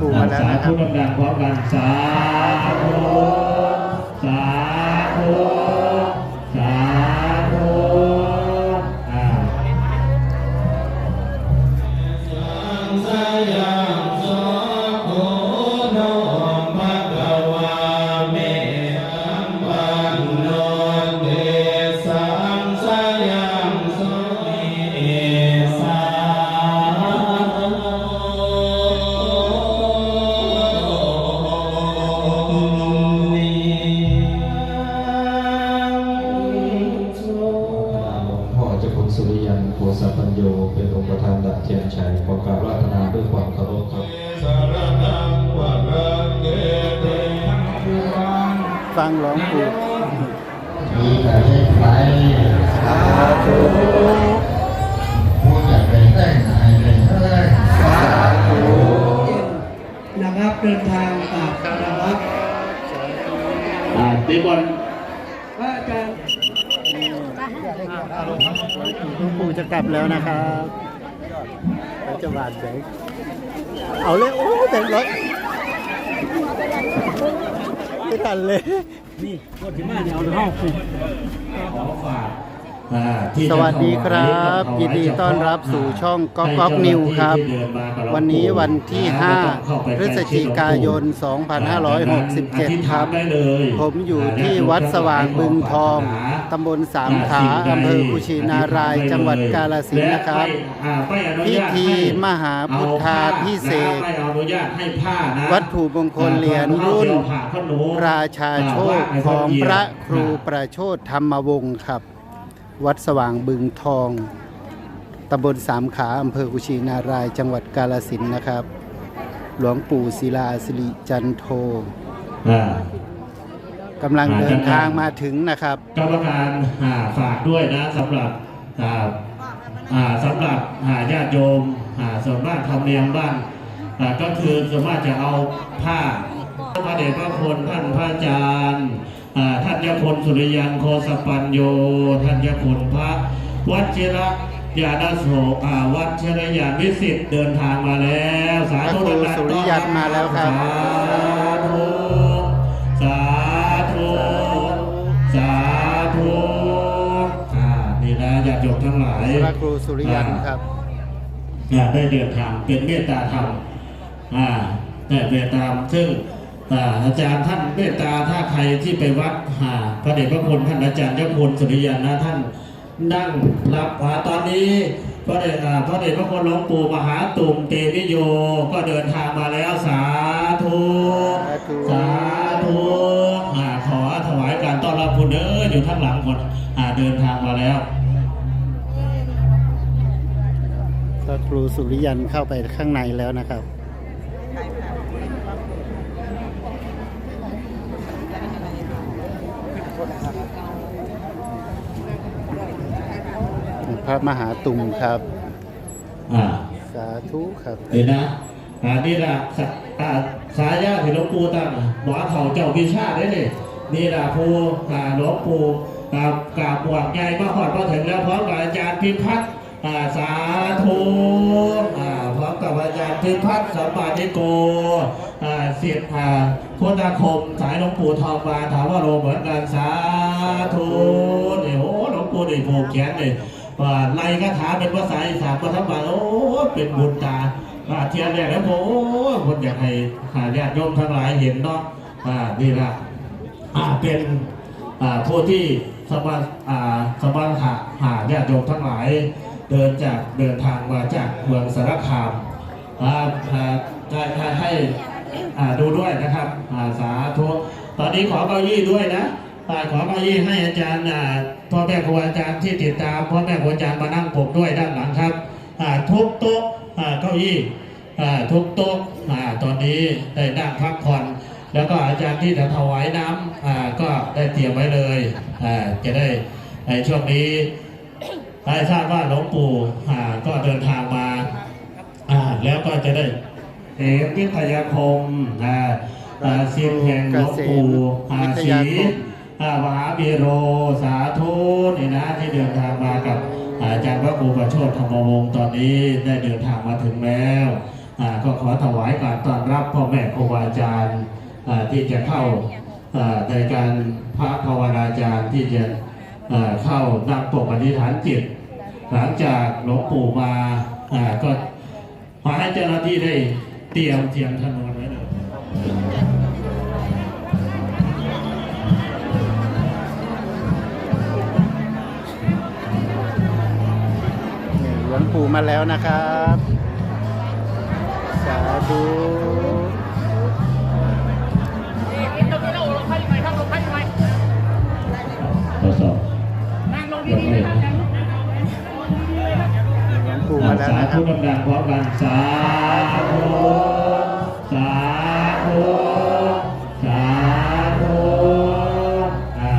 ปู่มาแล้วสานะครัธุบดังๆพร้อมกันสาธุสาธุ ฟังหลวงปู่มีแต่เล็กไปสาธุพูดอย่างเป็นแต่งไหนเป็นสาธุนะครับเดินทางกลับนะครับอ่าตีบอลพระอาจารย์หลวงปู่จะกลับแล้วนะครับเราจะหวานแบงเอาเลย โอ้แบงค์ร้อย ไม่ทันเลย นี่รถที่มาเนี่ยเอาห้องขอฝากอ่าที่สจะวัสดีครับถวายินดีต้อนรับสู่ช่องก๊อกก๊อกให้นิวเจ้าหครับที่ที่เดิมากับเราวันนี้วันที่ไม่ต้องเข้ไป5พฤศจิกายน 2567 ครับได้เลยผมอยู่ที่วัดสว่างบึงทอง ตำบลสามขาอำเภอกุชินาราย จังหวัดกาฬสินธุ์นะครับ พิธีมหาพุทธาพิเศษกไม่อนุญาตให้ผ้านะวัตถุมงคลเหรียญรุ่นผ้าขนหนูราชาโชคของพระครูประโชดธรรมวงศ์ครับ วัดสว่างบึงทองตำบลสามขาอำเภอกุชินาราย จังหวัดกาฬสินธุ์นะครับ หลวงปู่ศิลาสิริจันโทอ่า กำลังเดินทางมาถึงนะครับ กรรมการอ่าฝากด้วยนะสำหรับอ่าอ่าสำหรับอ่าญาติโยมอ่าส่วนมากทำเนียมบ้านอ่าก็คือส่วนมากจะเอาผ้าพระเดชพระคุณท่านพระอาจารย์อ่าท่านยาพลสุริยันโคสปัญโย ท่านยาพลพระวัชิระยาณโสอ่าวัชรยานวิสิทธิ์เดินทางมาแล้ว สาธุพระครูดังๆสุริยันมาแล้วครับ สาธุ โยมทั้งหลายพระครูสุริยันครับอ่าได้เดินทางเป็นเมตตาธรรมอ่าได้เมตตาธรรมซึ่งอ่าอาจารย์ท่านเมตตาถ้าใครที่ไปวัดหาพระเดชพระคุณท่านอาจารย์เจ้าคุณสุริยันนะท่านนั่งรับอ่าตอนนี้พระเดชอ่าพระเดชพระคุณหลวงปู่มหาตุ่มเตวิโยก็เดินทางมาแล้วสาธุสาธุสาธุอ่าขอถวายการต้อนรับคุณเด้ออยู่ข้างหลังคนอ่าเดินทางมาแล้ว ครูสุริยันเข้าไปข้างในแล้วนะครับพระมหาตุมครับ อ่าสาธุครับนี่นะอ่านี่ละสาอ่าสายาที่หลวงปู่ตั้งหมอเขาเจ้าพิชาได้เลยนี่ละภูอ่าหลวงปู่อ่ากราบหวกใหญ่มาหอดมาถึงแล้วพร้อมกับอาจารย์พิพัฒน์อ่า สาธุพร้อมกับอาจารย์พิพัฒน์สัมมาธิโกเสียดอ่าพุทธคมสายหลวงปู่ทองมาถามว่าโรเหมือนกันสาธุเนี่ยโอ้หลวงปู่นี่ผูกแขนเลยว่าไล่คาถาเป็นภาษาอีสานมาทั้งวันโอ้เป็นบุญตาอาเทียนแรกแล้วโอ้คนอยากให้หาญาติโยมทั้งหลายเห็นเนาะอ่านี่ละอ่าเป็นอ่าผู้ที่สมาอ่าสมาหาหาญาติโยมทั้งหลาย เดินจากเดินทางมาจากเมืองสารคามอาได้ให้ดูด้วยนะครับสาธุตอนนี้ขอเก้าอี้ด้วยนะขอเก้าอี้ให้อาจารย์พ่อแม่ครูอาจารย์ที่ติดตามพ่อแม่ครูอาจารย์มานั่งปกด้วยด้านหลังครับทุกโต๊ะเก้าอี้ทุกโต๊ะตอนนี้ได้นั่งพักผ่อนแล้วก็อาจารย์ที่จะถวายน้ำอ่าก็ได้เตรียมไว้เลยจะได้ในช่วงนี้ ได้ทราบว่าหลวงปู่ก็เดินทางมาแล้วก็จะได้เอกวิทยาคมอ่าอ่าสิบแห่งหลวงปู่อาวิทศรียาคมอ่ามหาบีโรสาธุนี่นะที่เดินทางมากับอาจารย์พระครูประโชดธรรมวงศ์ตอนนี้ได้เดินทางมาถึงแล้วก็ขอถวายการต้อนรับพ่อแม่ครูบาอาจารย์ที่จะเข้าในการพระภาวนาจารย์ที่จะ เข้านับปกอธิษฐานจิต หลังจากหลวงปู่มาก็ขอให้เจ้าหน้าที่ได้เตรียมเทียมถนนไว้เลยนี่หลวงปู่มาแล้วนะครับ สาธุ ยังไม่หลวงปู่มาแล้วสานะคธุรับดังๆพร้อมกันสาธุสาธุสาธุอ่า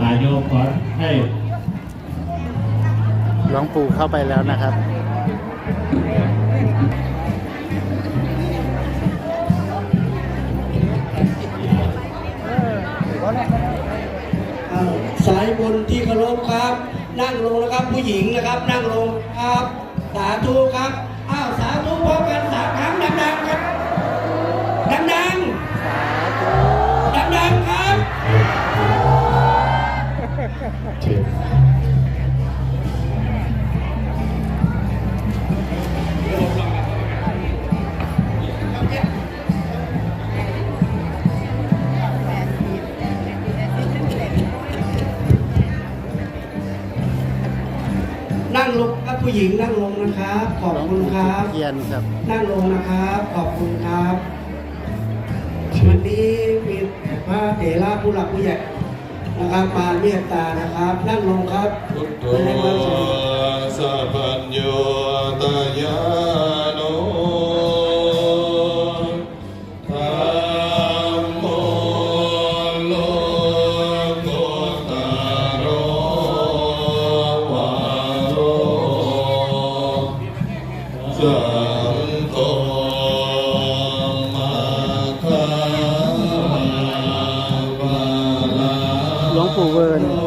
นายกขอให้ หลวงปู่เข้าไปแล้วนะครับ คนที่เคารพครับ นั่งลงนะครับผู้หญิงนะครับ นั่งลงครับ สาธุครับอ้าวสาธุพร้อมกันสามครั้งดังๆครับดังๆดังๆครับ หญิงนั่งลงนะครับ ขอบหลวงคุณปู่ครับเทียนครับ นั่งลงนะครับ ขอบคุณครับเชิวัญนนี้มีพระเถระผู้หลักผู้ใหญ่นะครับมาเมตตานะครับ นั่งลงครับพุทโธแสดงความเสียสัพพัญโยตายา หลวงปู่เวิร์น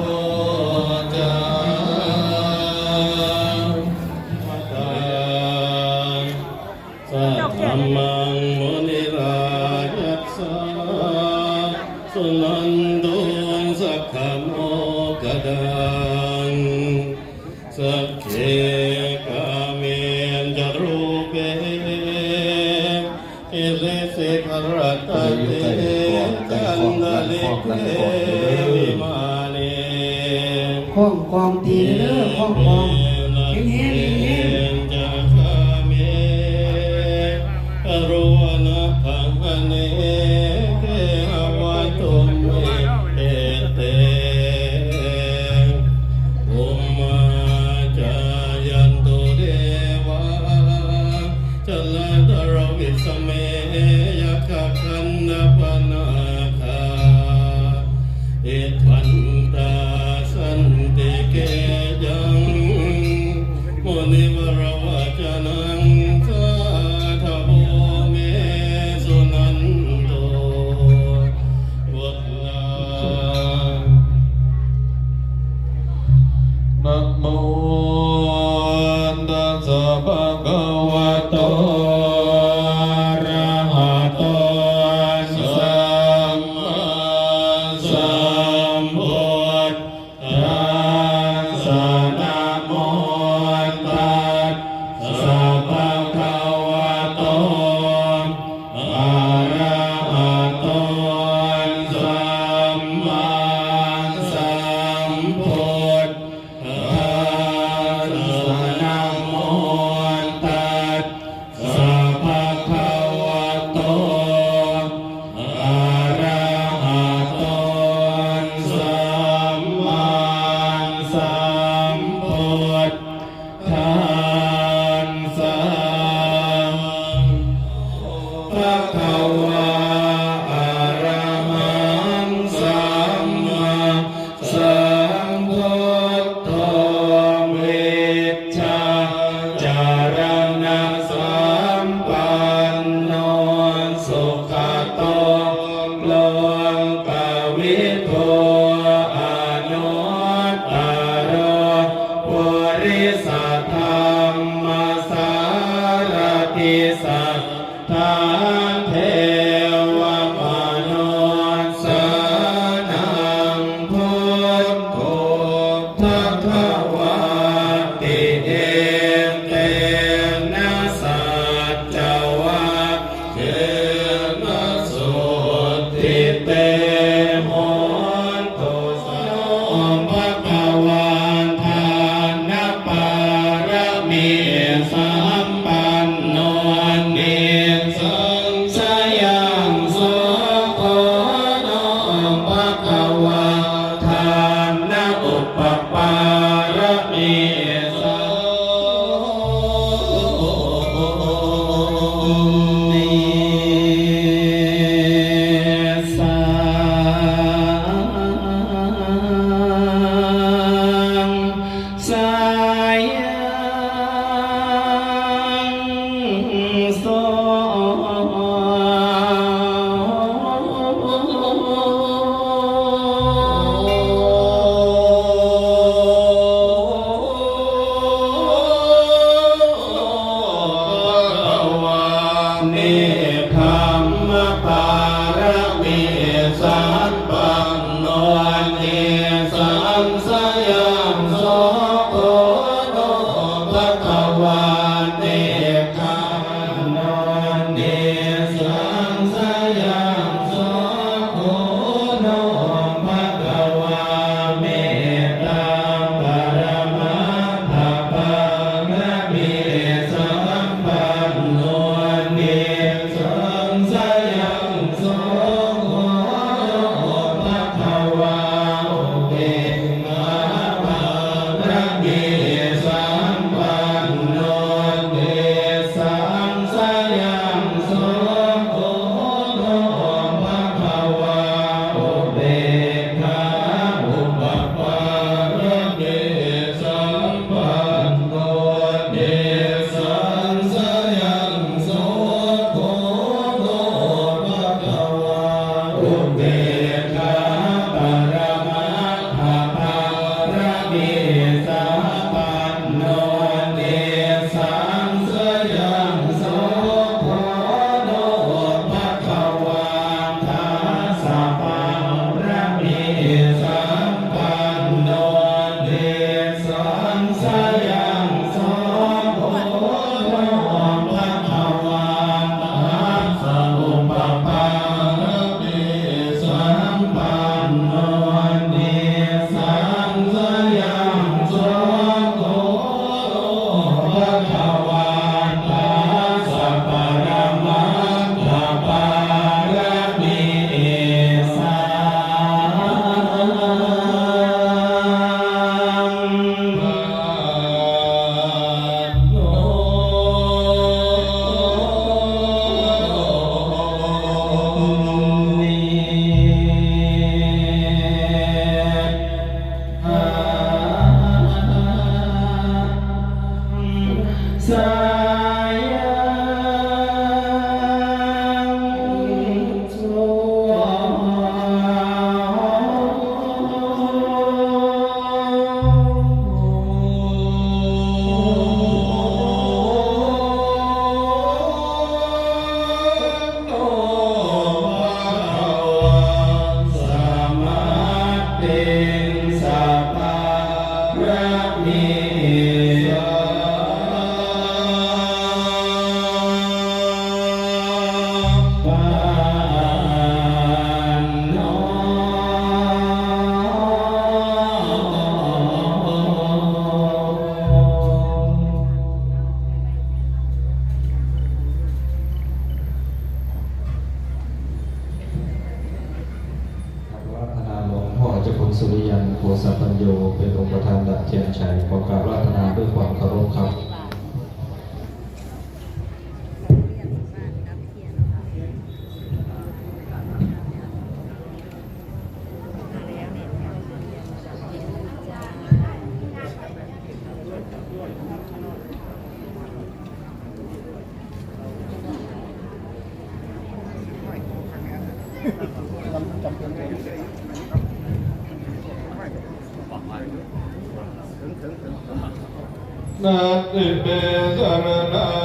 กองตีเด้อข้องก สัม ธรรมปา นา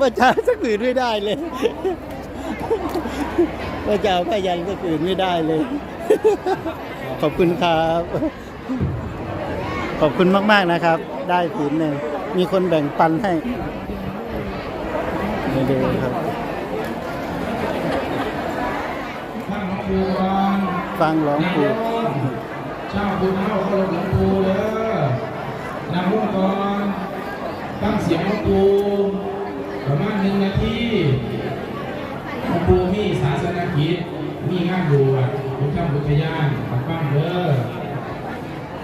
ว่าจะสักอื่นไม่ได้เลยว่าจะเอาผ้ายันสักอื่นไม่ได้เลย ขอบคุณครับ ขอบคุณมากๆนะครับ ได้ผืนหนึ่งมีคนแบ่งปันให้นี่ดูครับท่านหลวงปู่ก่อนฟังร้องปูชาบุญเข้าเคารพหลวงปู่เด้อนำร่วมก่อนตั้งเสียงหลวงปู่ ประมาณหนึ่งนาทีหลวงปู่มีศาสนกิจมีงานบวชพุทธบุทยานขอฟังเด้อ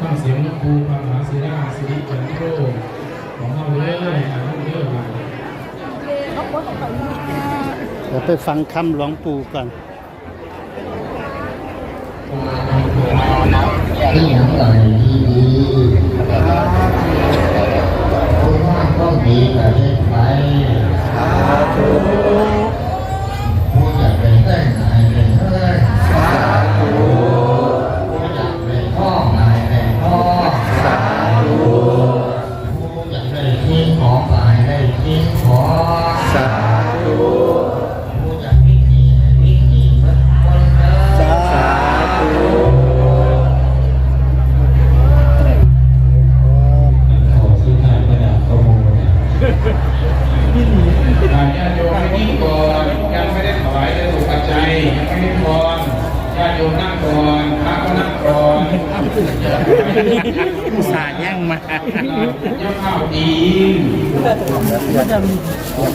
ตั้งเสียงหลวงปู่พระมหาศิลาสิริจันโทของเราเลยอ่านเด้อมาเดี๋ยวไปฟังคำหลวงปู่ก่อนที่ยังไหลดีดี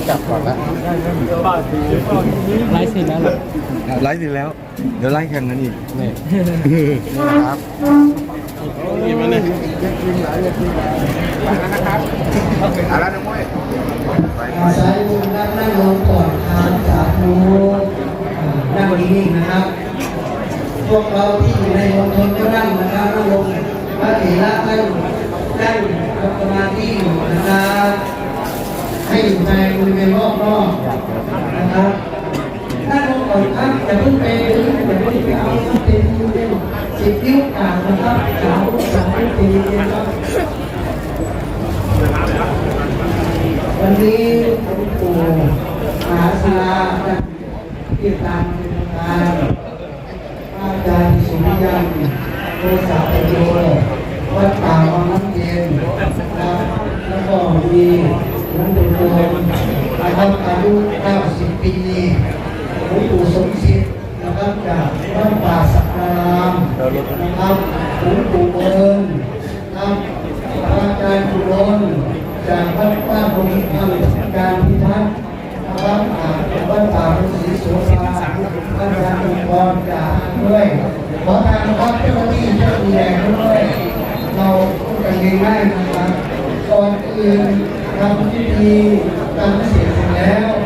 จับก่อนละไลฟ์เสร็จแล้ว เดี๋ยวไลฟ์แข่งกันอีกนี่ครับอาศัยบุญนั่งนั่งลงก่อนทานจากนู้นอ่านั่งนิ่งๆนะครับ พวกเราที่อยู่ในมณฑลก็นั่งนะครับนั่งลงพระเถระท่านนั่งทำสมาธิอยู่นะครับ ให้อยู่ในบริเวณรอบๆนะครับนั่งลงก่อนครับอย่าเพิ่งไปอย่าเพิ่งไปเอาเป็นเป็นสิบนิ้วกลางนะครับสามสามนิ้วตีนะครับวันนี้หลวงปู่มหาศิลาท่านเรียกตามเป็นทางการอาจารย์สุริยันโทสาปโยวัดป่าวังน้ำเย็น หลวงปู่ดูนะครัอายุ90 ปีหลวงปู่สมศิษย์นะครับจากบ้านป่าสักนามนะครับหลวงปู่เอิญนะครับะอาจารย์กุลนจากวัดป่าบุญธรรมการพิทักษ์นะครับวัดป่าฤาษีโสภาระอาจารย์อุปนจากด้วยขอทางนะครับเจ้าน้าที่เจ้าดูแลด้วยเราพูดกันง่ายๆนะครับก่อนอื่น การที่มีการที่เสียสิ้งแล้ว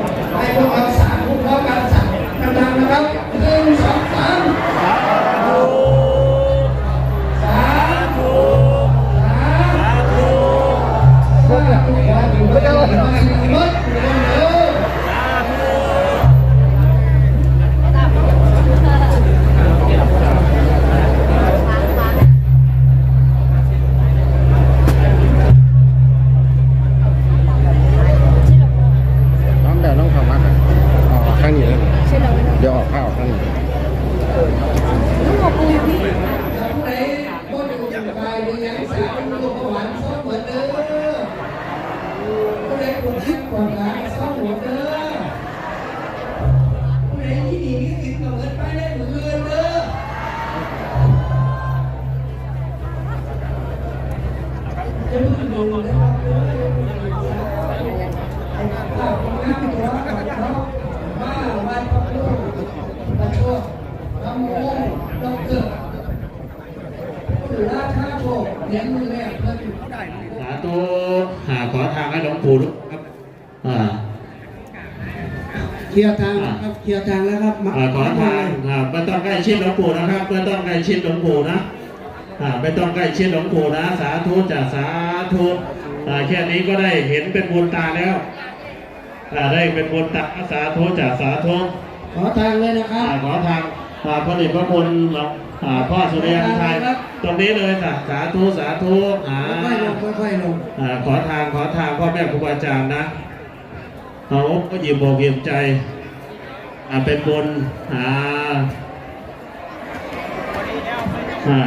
สาธุหาขอทางให้หลวงปู่ด้วยครับอ่าเคลียร์ทางนะครับเคลียร์ทางแล้วครับมาอ่าขอทางอ่าไม่ต้องใกล้ชิดหลวงปู่นะครับไม่ต้องใกล้ชิดหลวงปู่นะอ่า ไม่ต้องใกล้ชิดหลวงปู่นะสาธุจะสาธุอ่าแค่นี้ก็ได้เห็นเป็นบุญตาแล้วอ่าได้เป็นบุญตาสาธุจะสาธุขอทางเลยนะครัอ่าบขอทางอ่าพระเดชพระคุณหลวงอ่าพ่อสุริยันไทยตรงนี้เลยค่ะสาธุสาธุอ่าค่อยๆลงค่อยๆลงอ่าขอทางขอทางพ่อแม่ครูบาอาจารย์นะเอาก็ยิ้มบอกยิ้มใจอ่าเป็นบุญอ่าอ่าอ่า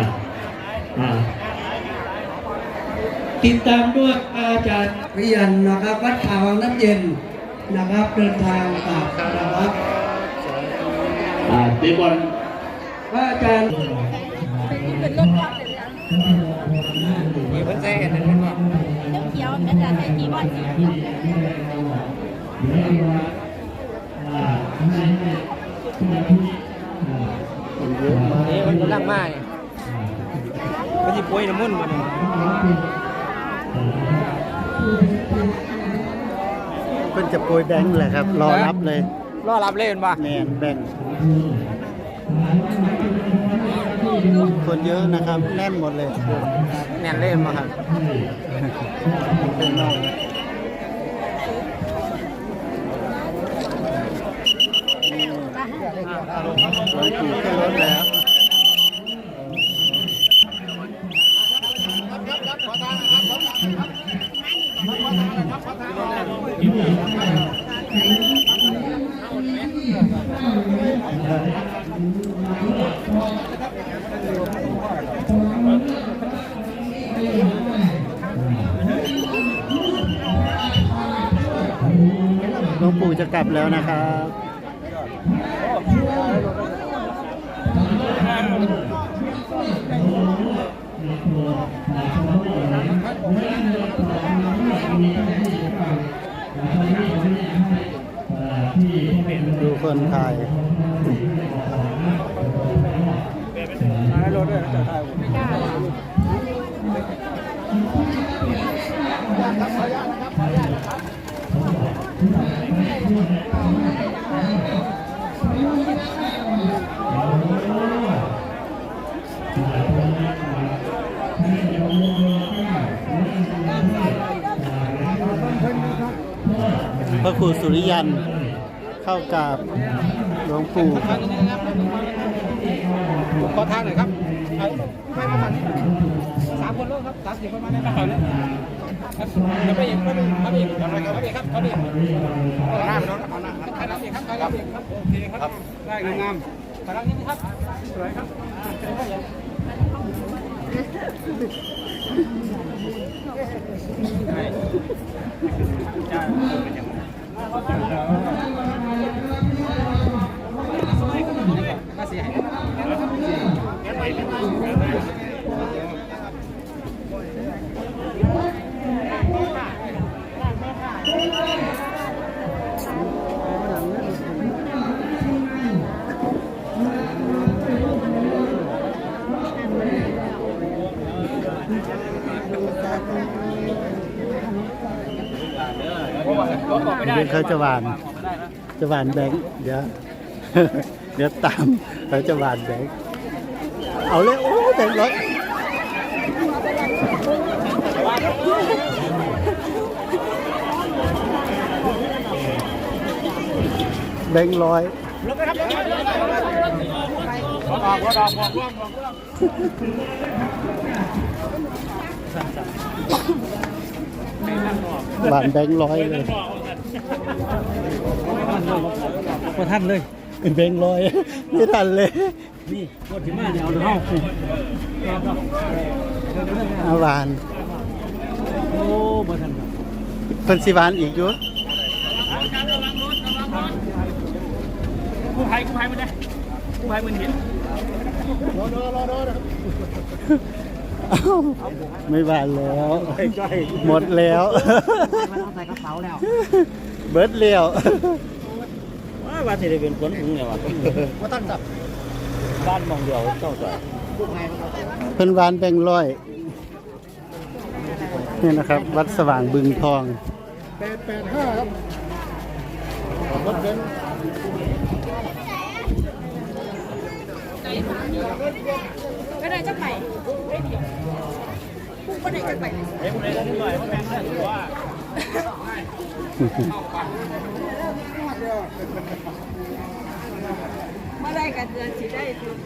ติดตามด้วยอาจารย์วิยันนะครับวัดข่าววังน้ำเย็นนะครับเดินทางกลับนะครับอ่าตีบอลพระอาจารย์เขียวๆมันจะใส่กีบอลสีเขียวอ่าคนเยอะมากนี่มันกำลังมาเนี่ย มันจะป่วยน้ำมันต์มาเนี่ยเพิ่นจะโปรยแบงค์แหละครับ รอรับเลยรอรับเล่นป่ะแมนแบงค์คนเยอะนะครับ แน่นหมดเลยแน่นเล่นมาครับเป็นนอกนะหลวงปู่ขึ้นรถแล้ว ปู่จะกลับแล้วนะครับดูคนไทย พระครูสุริยัน เข้ากราบหลวงปู่ครับขอทางหน่อยครับไม่มาฝันสามคนแล้วครับสามสี่คนมาได้มาฝันแล้วครับเดี๋ยวไปอีกไปอีกครับอีกครับครับอีกครับครับอีกเอาหน้าไปโดนเอาหน้าครับครับอีกครับครับอีกครับโอเคครับได้งามๆกำลังนี้ครับสวยครับมา Thank you. เดี๋ยวเขาจะหวาน จะหวานแบงค์เดี๋ยว เดี๋ยวตามเขาจะหวานแบงค์เอาเลย โอ้แบงค์ร้อยแบงค์ร้อย หวานแบงค์ร้อยเลยพอท่านเลยแบงค์ร้อยไม่ทันเลย นี่พอถึงมาเนี่ยเอาเท้าอาหวาน โอ้บ่ทันเพิ่นสิหวานอีกอยู่กู้ภัยกู้ภัยมันได้กู้ภัยมันเห็นเอ้า ไม่หวานแล้ว หมดแล้วมันเอาใส่กระเป๋าแล้วเบิดแล้วว่าสิได้เป็นคนถึงเนี่ยวะว่าตั้งจับบ้านมองเดียวเจ้าจ่อยเพิ่นหวานแบงค์ร้อย นี่นะครับ วัดสว่างบึงทองก็ได้จะไปไม่เดียว พุ่งก็ได้จะไปเฮ้ยคุณได้นิดหน่อยมันแม่งได้ถือว่าเมื่อไรกันเดือนสิได้ทุน